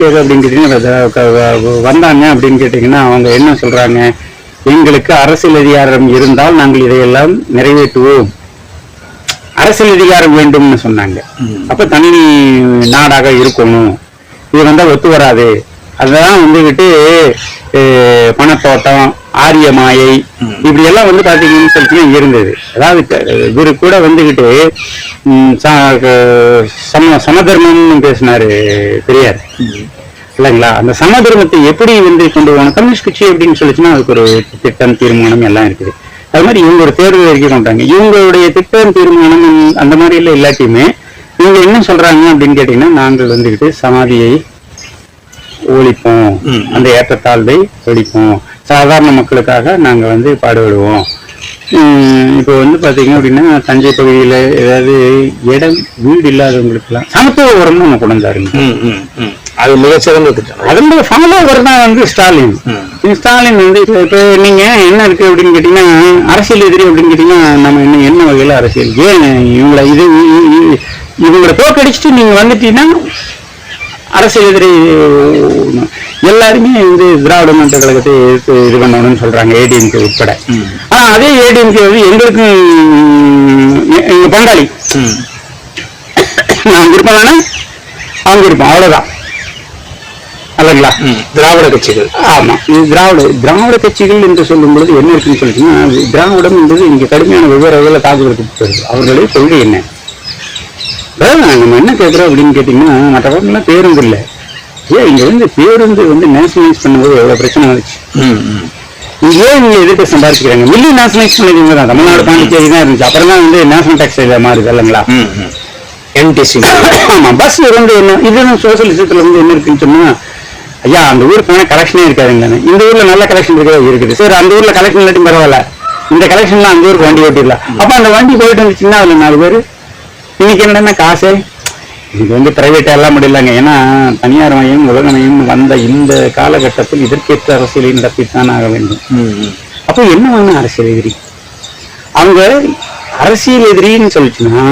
எது அப்படின்னு கேட்டீங்கன்னா வந்தாங்க அப்படின்னு கேட்டீங்கன்னா அவங்க என்ன சொல்றாங்க? எங்களுக்கு அரசியல் அதிகாரம் இருந்தால் நாங்கள் இதையெல்லாம் நிறைவேற்றுவோம். அரசியல் அதிகாரம் வேண்டும்னு சொன்னாங்க. அப்ப தனி நாடாக இருக்கணும். இது வந்தா ஒத்து வராது. அதெல்லாம் வந்துகிட்டு அஹ், பணத்தோட்டம் ஆரிய மாயை இப்படி எல்லாம் வந்து பாத்தீங்கன்னு சொல்லிட்டு இருந்தது. அதாவது இவரு கூட வந்துகிட்டு சம சமதர்மம்னு பேசினாரு பெரியார். இல்லைங்களா? அந்த சமதர்மத்தை எப்படி வந்து கொண்டு போகணும்? கம்யூனிஸ்ட் கட்சி அப்படின்னு சொல்லிச்சுன்னா அதுக்கு ஒரு திட்டம் தீர்மானம் எல்லாம் இருக்குது. அது மாதிரி இவங்க ஒரு தேர்வு அறிக்கை கொண்டாங்க. இவங்களுடைய திட்டம் தீர்மானம் அந்த மாதிரி எல்லாம் இல்லாட்டியுமே இவங்க என்ன சொல்றாங்க அப்படின்னு கேட்டீங்கன்னா நாங்கள் வந்துகிட்டு சமாதியை ஒழிப்போம். அந்த ஏற்றத்தாழ்வை ஒழிப்போம். சாதாரண மக்களுக்காக நாங்க வந்து பாடுபடுவோம். இப்போ வந்து பாத்தீங்க அப்படின்னா தஞ்சை பகுதியில ஏதாவது இடம் வீடு இல்லாதவங்களுக்குலாம் சமத்துவ உரம்னு ஒண்ணு கொண்டு வந்தாருங்க. ம், ம், ம். அது மிகச்சிறந்த திட்டம். அதனுடைய ஃபாலோவர் தான் வந்து ஸ்டாலின். ஸ்டாலின் வந்து இப்போ இப்போ நீங்க என்ன இருக்கு அப்படின்னு கேட்டீங்கன்னா அரசியல் எதிரி அப்படின்னு கேட்டீங்கன்னா நம்ம என்ன என்ன வகையில அரசியல்? ஏன் இவங்களை இது இவங்களை தோக்கடிச்சுட்டு நீங்க வந்துட்டீங்கன்னா அரசியல் எதிரி எல்லாருமே வந்து திராவிட முன்னேற்ற கழகத்தை எதிர்த்து இது பண்ணணும்னு சொல்றாங்க ஏடிஎம்கே உட்பட. ஆனா அதே ஏடிஎம்கே வந்து எங்களுக்கும் எங்க பங்காளி. நாங்க இருப்போம்னா அவங்க இருப்போம் அவ்வளவுதான். அல்லங்களா? ம். திராவிட கட்சிகள். ஆமா. இது திராவிட திராவிட கட்சிகள் என்று சொல்லும் பொழுது என்ன இருக்குன்னு சொல்லிட்டுன்னா திராவிடம் என்பது இங்க கடுமையான வெவ்வேறு வகையில் தாக்குதலுக்கு அவர்களுடைய கொள்கை என்ன? நம்ம என்ன கேட்கிறோம் அப்படின்னு கேட்டீங்கன்னா மற்ற பக்கம்லாம் பேருந்து இல்லை. ஏன் இங்க வந்து பேருந்து வந்து நேஷனலைஸ் பண்ணும்போது எவ்வளவு பிரச்சனை வந்துச்சு? ஏன் இங்க எதிர்க்க சம்பாதிக்கிறாங்க மில்லி நேஷனலைஸ் பண்ணது இவங்க தான். தமிழ்நாடு பாண்டிச்சேரி தான் இருந்துச்சு. அப்புறம் தான் வந்து நேஷனல் டாக்ஸ் மாறுது இல்லைங்களா. NTC. ஆமா பஸ் வந்து என்ன இதுதான் சோசியலிசத்துல வந்து என்ன இருக்குன்னு சொன்னா ஐயா அந்த ஊருக்கு போனா கலெக்ஷனே இருக்காதுங்க இந்த ஊர்ல நல்ல கலெக்ஷன் இருக்கா இருக்குது. சரி அந்த ஊர்ல கலெக்ஷன் இல்லாட்டி பரவாயில்ல. இந்த கலெக்ஷன்லாம் அந்த ஊருக்கு வண்டி ஓட்டிடலாம். அப்ப அந்த வண்டி போயிட்டு வந்துச்சுன்னா அதுல நாலு பேர். இன்னைக்கு என்னன்னா காசு. இது வந்து பிரைவேட்டா எல்லாம் முடியலங்க. ஏன்னா தனியார் மயம் உலகமயம் வந்த இந்த காலகட்டத்தில் இதற்கேற்ற அரசியலை நடத்தித்தான் ஆக வேண்டும். அப்போ என்ன வேணும் அரசியல் எதிரி? அவங்க அரசியல் எதிரின்னு சொல்லிச்சுன்னா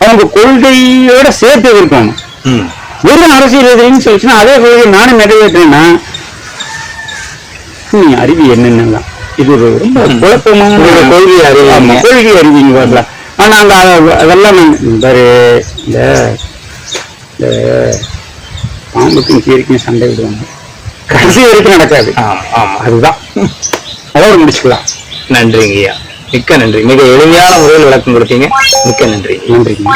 அவங்க கொள்கையோட சேர்த்து இருக்கணும் ம். வெறும் அரசியல் எதிரின்னு சொல்லிச்சுன்னா அதே கொள்கை நானும் நிறைவேற்றேன்னா நீ அறிவி என்னென்னலாம்? இது ஒரு ரொம்ப குழப்பமான கொள்கை அறிவு? கொள்கை அறிவிங்க வரல. ஆனா அந்த அதெல்லாம் இந்த இந்த பாம்புக்கும் கீரிக்கும் சண்டை விடுவாங்க. கடைசி வரைக்கும் நடக்காது. ஆமா, ஆமா. அதுதான். அதோட முடிச்சுக்கலாம். நன்றிங்கய்யா. மிக்க நன்றி. மிக எளிமையான முறையில் விளக்கம் கொடுத்தீங்க. மிக்க நன்றி. நன்றிங்க.